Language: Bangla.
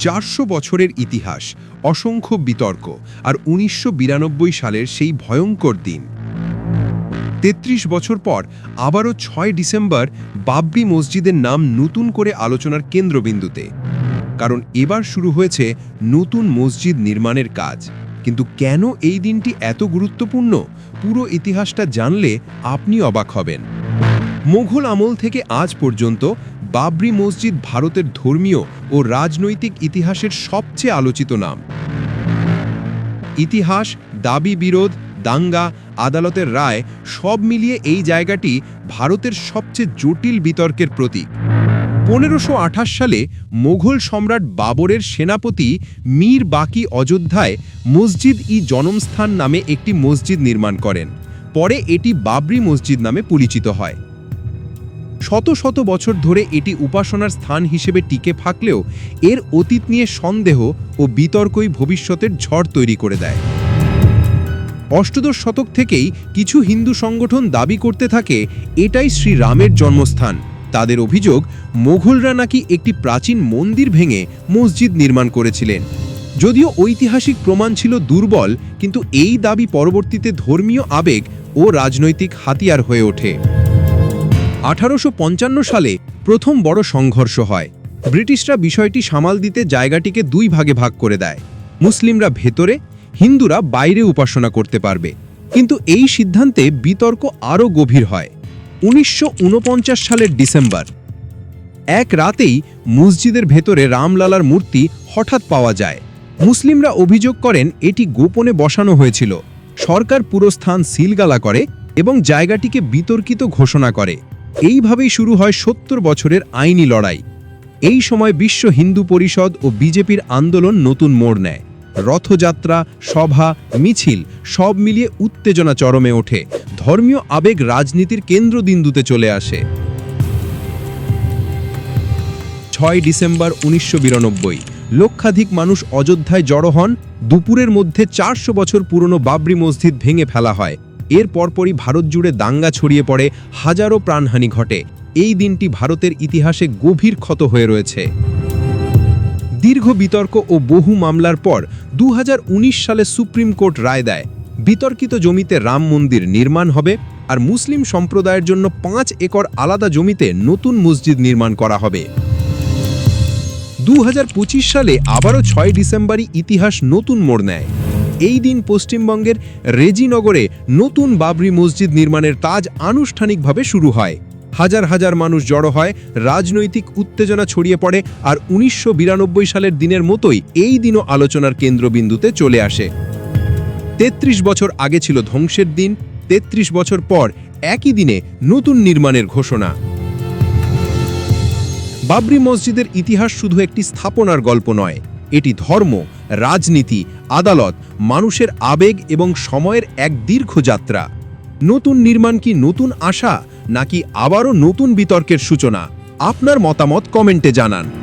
চারশো বছরের ইতিহাস, অসংখ্য বিতর্ক আর উনিশশো বিরানব্বই সালের সেই ভয়ঙ্কর দিন। তেত্রিশ বছর পর আবারও ছয় ডিসেম্বর বাবরি মসজিদের নাম নতুন করে আলোচনার কেন্দ্রবিন্দুতে। কারণ এবার শুরু হয়েছে নতুন মসজিদ নির্মাণের কাজ। কিন্তু কেন এই দিনটি এত গুরুত্বপূর্ণ? পুরো ইতিহাসটা জানলে আপনি অবাক হবেন। মোঘল আমল থেকে আজ পর্যন্ত বাবরি মসজিদ ভারতের ধর্মীয় ও রাজনৈতিক ইতিহাসের সবচেয়ে আলোচিত নাম। ইতিহাস, দাবি বিরোধ, দাঙ্গা, আদালতের রায় সব মিলিয়ে এই জায়গাটি ভারতের সবচেয়ে জটিল বিতর্কের প্রতীক। পনেরোশো সালে মোঘল সম্রাট বাবরের সেনাপতি মীর বাকি অযোধ্যায় মসজিদ ই জনমস্থান নামে একটি মসজিদ নির্মাণ করেন। পরে এটি বাবরি মসজিদ নামে পরিচিত হয়। শত শত বছর ধরে এটি উপাসনার স্থান হিসেবে টিকে থাকলেও এর অতীত নিয়ে সন্দেহ ও বিতর্কই ভবিষ্যতের ঝড় তৈরি করে দেয়। অষ্টদশ শতক থেকেই কিছু হিন্দু সংগঠন দাবি করতে থাকে, এটাই শ্রীরামের জন্মস্থান। তাদের অভিযোগ, মোঘলরা নাকি একটি প্রাচীন মন্দির ভেঙে মসজিদ নির্মাণ করেছিলেন। যদিও ঐতিহাসিক প্রমাণ ছিল দুর্বল, কিন্তু এই দাবি পরবর্তীতে ধর্মীয় আবেগ ও রাজনৈতিক হাতিয়ার হয়ে ওঠে। আঠারোশো পঞ্চান্ন সালে প্রথম বড় সংঘর্ষ হয়। ব্রিটিশরা বিষয়টি সামাল দিতে জায়গাটিকে দুই ভাগে ভাগ করে দেয়। মুসলিমরা ভেতরে, হিন্দুরা বাইরে উপাসনা করতে পারবে। কিন্তু এই সিদ্ধান্তে বিতর্ক আরও গভীর হয়। উনিশশো ঊনপঞ্চাশ সালের ডিসেম্বর। এক রাতেই মসজিদের ভেতরে রামলালার মূর্তি হঠাৎ পাওয়া যায়। মুসলিমরা অভিযোগ করেন, এটি গোপনে বসানো হয়েছিল। সরকার পুরো স্থান সিলগালা করে এবং জায়গাটিকে বিতর্কিত ঘোষণা করে। এইভাবেই শুরু হয় সত্তর বছরের আইনি লড়াই। এই সময় বিশ্ব হিন্দু পরিষদ ও বিজেপির আন্দোলন নতুন মোড় নেয়। রথযাত্রা, সভা, মিছিল সব মিলিয়ে উত্তেজনা চরমে ওঠে। ধর্মীয় আবেগ রাজনীতির কেন্দ্রবিন্দুতে চলে আসে। ছয় ডিসেম্বর উনিশশো বিরানব্বই। লক্ষাধিক মানুষ অযোধ্যায় জড়ো হন। দুপুরের মধ্যে চারশো বছর পুরনো বাবরি মসজিদ ভেঙে ফেলা হয়। এর পরপরই ভারত জুড়ে দাঙ্গা ছড়িয়ে পড়ে হাজারো প্রাণহানি ঘটে। এই দিনটি ভারতের ইতিহাসে গভীর ক্ষত হয়ে রয়েছে। দীর্ঘ বিতর্ক ও বহু মামলার পর দু হাজার উনিশ সালে সুপ্রিম কোর্ট রায় দেয়, বিতর্কিত জমিতে রাম মন্দির নির্মাণ হবে আর মুসলিম সম্প্রদায়ের জন্য পাঁচ একর আলাদা জমিতে নতুন মসজিদ নির্মাণ করা হবে। দু হাজার পঁচিশ সালে আবারও ছয় ডিসেম্বরই ইতিহাস নতুন মোড় নেয়। এই দিন পশ্চিমবঙ্গের রেজিনগরে নতুন বাবরি মসজিদ নির্মাণের কাজ আনুষ্ঠানিকভাবে শুরু হয়। হাজার হাজার মানুষ জড়ো হয়, রাজনৈতিক উত্তেজনা ছড়িয়ে পড়ে আর উনিশশো বিরানব্বই সালের দিনের মতোই এই দিনও আলোচনার কেন্দ্রবিন্দুতে চলে আসে। তেত্রিশ বছর আগে ছিল ধ্বংসের দিন, তেত্রিশ বছর পর একই দিনে নতুন নির্মাণের ঘোষণা। বাবরি মসজিদের ইতিহাস শুধু একটি স্থাপনার গল্প নয় এটি ধর্ম, রাজনীতি, আদালত, মানুষের আবেগ এবং সময়ের এক দীর্ঘ যাত্রা। নতুন নির্মাণ কি নতুন আশা, নাকি আবারও নতুন বিতর্কের সূচনা? আপনার মতামত কমেন্টে জানান।